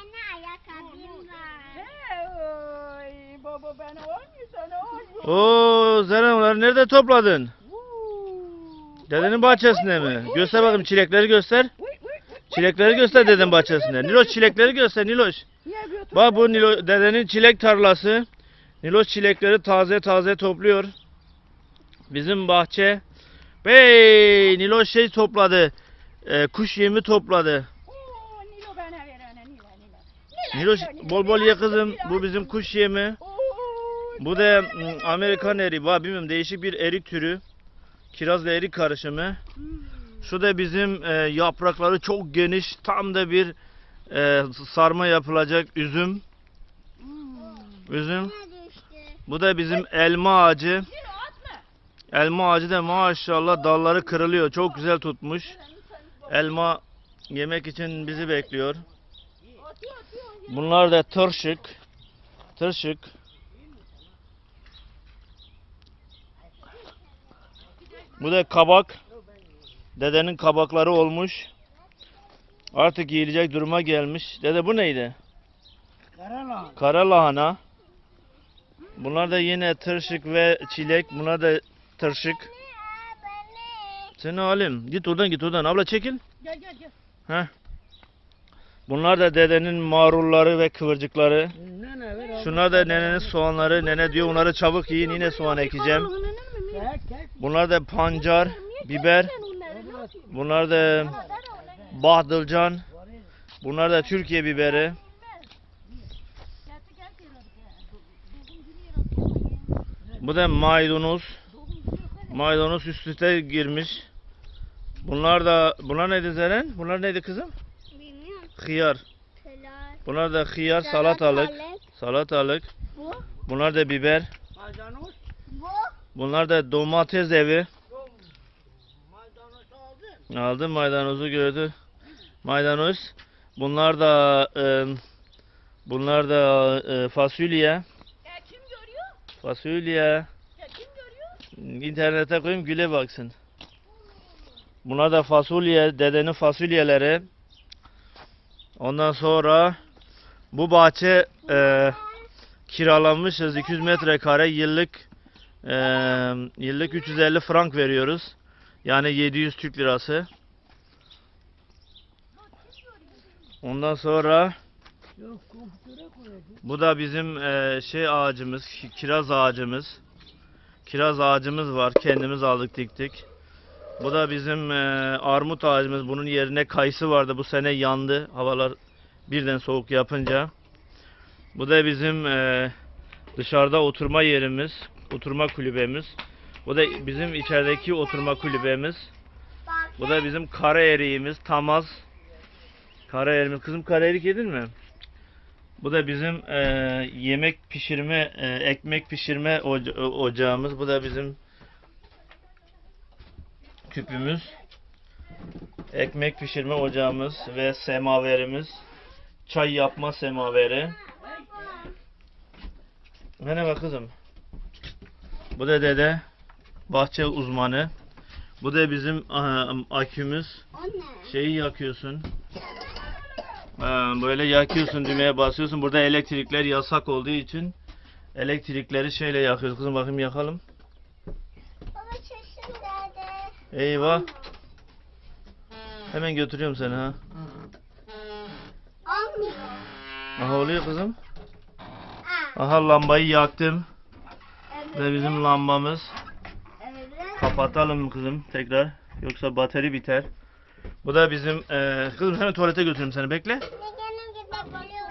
tane ayakkabım var. He, oy, baba ben oynuyor sana oynuyor. Oo Zeren onları nerede topladın? Dedenin bahçesinde mi? Göster bakayım çilekleri göster. Çilekleri göster dedenin bahçesinde. Niloş çilekleri göster Niloş. Bak bu Nilo, dedenin çilek tarlası. Niloş çilekleri taze taze topluyor. Bizim bahçe. Bey Niloş şey topladı. Ee, kuş yemi topladı. Oo, Nilo bana ver ana Nilo Nilo. Niloş bol bol ye kızım. Bu bizim kuş yemi. Bu da mm, Amerikan eriği. Bak bilmiyorum değişik bir erik türü. Kirazla erik karışımı. Şu da bizim e, yaprakları çok geniş. Tam da bir e, sarma yapılacak üzüm. Üzüm. Bu da bizim elma ağacı. Elma ağacı da maşallah dalları kırılıyor. Çok güzel tutmuş. Elma yemek için bizi bekliyor. Bunlar da tırşık. Tırşık. Bu da kabak. Dedenin kabakları olmuş. Artık yiyilecek duruma gelmiş. Dede bu neydi? Karala. Kara lahana. Bunlar da yine tırşık ve çilek. Bunlar da tırşık. Seni alayım. Git oradan git oradan. Abla çekil. Gel gel gel. Heh. Bunlar da dedenin marulları ve kıvırcıkları. Şunlar da nenenin soğanları. Nene diyor onları çabuk yiyin. Yine soğan ekeceğim. Bunlar da pancar, biber. Bunlar da bahdılcan. Bunlar da Türkiye biberi. Bu da maydanoz. Maydanoz üst üste girmiş. Bunlar da bunlar neydi Zeren? Bunlar neydi kızım? Hıyar. Bunlar da hıyar, salatalık. Salatalık. Bu. Bunlar da biber. Maydanoz. Bu. Bunlar da domates evi. Aldım maydanozu gördü. Maydanoz. Bunlar da e, bunlar da e, fasulye. Ya kim görüyor? Fasulye. Ya kim görüyor? İnternete koyayım güle baksın. Bunlar da fasulye, dedenin fasulyeleri. Ondan sonra bu bahçe e, kiralanmışız 200 metrekare yıllık e, yıllık 350 frank veriyoruz. Yani 700 Türk lirası. Ondan sonra bu da bizim e, şey ağacımız, ki- kiraz ağacımız. Kiraz ağacımız var. Kendimiz aldık diktik. Bu da bizim e, armut ağacımız. Bunun yerine kayısı vardı. Bu sene yandı. Havalar birden soğuk yapınca. Bu da bizim e, dışarıda oturma yerimiz. Oturma kulübemiz. Bu da bizim içerideki oturma kulübemiz. Bu da bizim kara eriğimiz. Tamaz. Kara eriğimiz. Kızım kara erik yedin mi? Bu da bizim e, yemek pişirme, e, ekmek pişirme oca- o- ocağımız. Bu da bizim küpümüz. Ekmek pişirme ocağımız ve semaverimiz. Çay yapma semaveri. Merhaba kızım. Bu da dede. Bahçe uzmanı. Bu da bizim akümüz. Şeyi yakıyorsun. Böyle yakıyorsun düğmeye basıyorsun. Burada elektrikler yasak olduğu için elektrikleri şeyle yakıyoruz. Kızım bakayım yakalım. Baba çeşit nerede? Eyvah. Hemen götürüyorum seni ha. Olmuyor. Aha oluyor kızım. Aha lambayı yaktım. Evet. Ve bizim lambamız. Evet. Kapatalım kızım tekrar. Yoksa bateri biter. Bu da bizim eee kızım hemen tuvalete götüreyim seni bekle.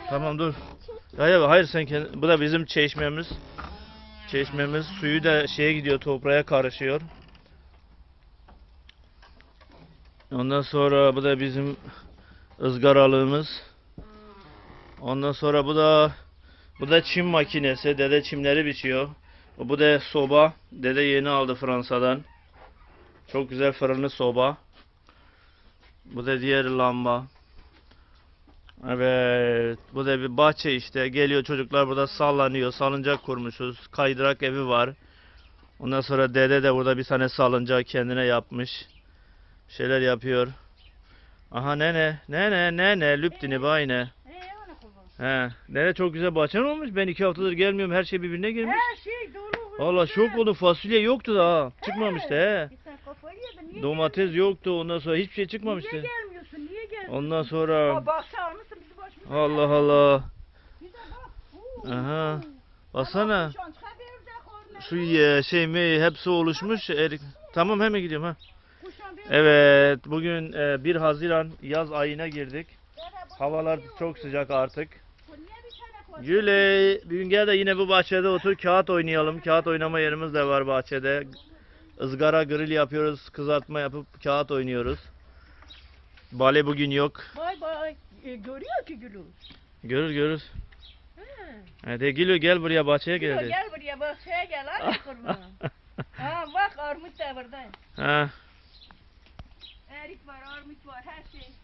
Tamam dur. Hayır hayır sen kendi, bu da bizim çeşmemiz. Çeşmemiz suyu da şeye gidiyor toprağa karışıyor. Ondan sonra bu da bizim ızgaralığımız. Ondan sonra bu da bu da çim makinesi. Dede çimleri biçiyor. Bu da soba. Dede yeni aldı Fransa'dan. Çok güzel fırınlı soba. Bu da diğer lamba. Evet. Bu da bir bahçe işte. Geliyor çocuklar burada sallanıyor. Salıncak kurmuşuz. Kaydırak evi var. Ondan sonra dede de burada bir tane salıncak kendine yapmış. Şeyler yapıyor. Aha nene. Nene nene. Lüptini bayne. Ee, ona koy. He. Nere çok güzel bahçen olmuş. Ben iki haftadır gelmiyorum. Her şey birbirine girmiş. Her şey dolu. Valla şok oldum. Fasulye yoktu daha. Çıkmamıştı he. Domates yoktu. Ondan sonra hiçbir şey çıkmamıştı. Niye gelmiyorsun? Niye gelmiyorsun? Ondan sonra. Allah Allah. Aha. Baksana. Şu şey mi hepsi oluşmuş. Erik. Tamam hemen gidiyorum ha. Evet bugün e, 1 Haziran yaz ayına girdik. Havalar çok sıcak artık. Güley, bugün gel de yine bu bahçede otur kağıt oynayalım. Kağıt oynama yerimiz de var bahçede. Izgara grill yapıyoruz, kızartma yapıp kağıt oynuyoruz. Bale bugün yok. Bay bay. E, görüyor ki gülü. Görür görür. He. Hadi Gülü gel buraya bahçeye Gülü gel. gel buraya bak şeye gel hadi kurban. ha bak armut da burada. ha, Erik var, armut var, her şey.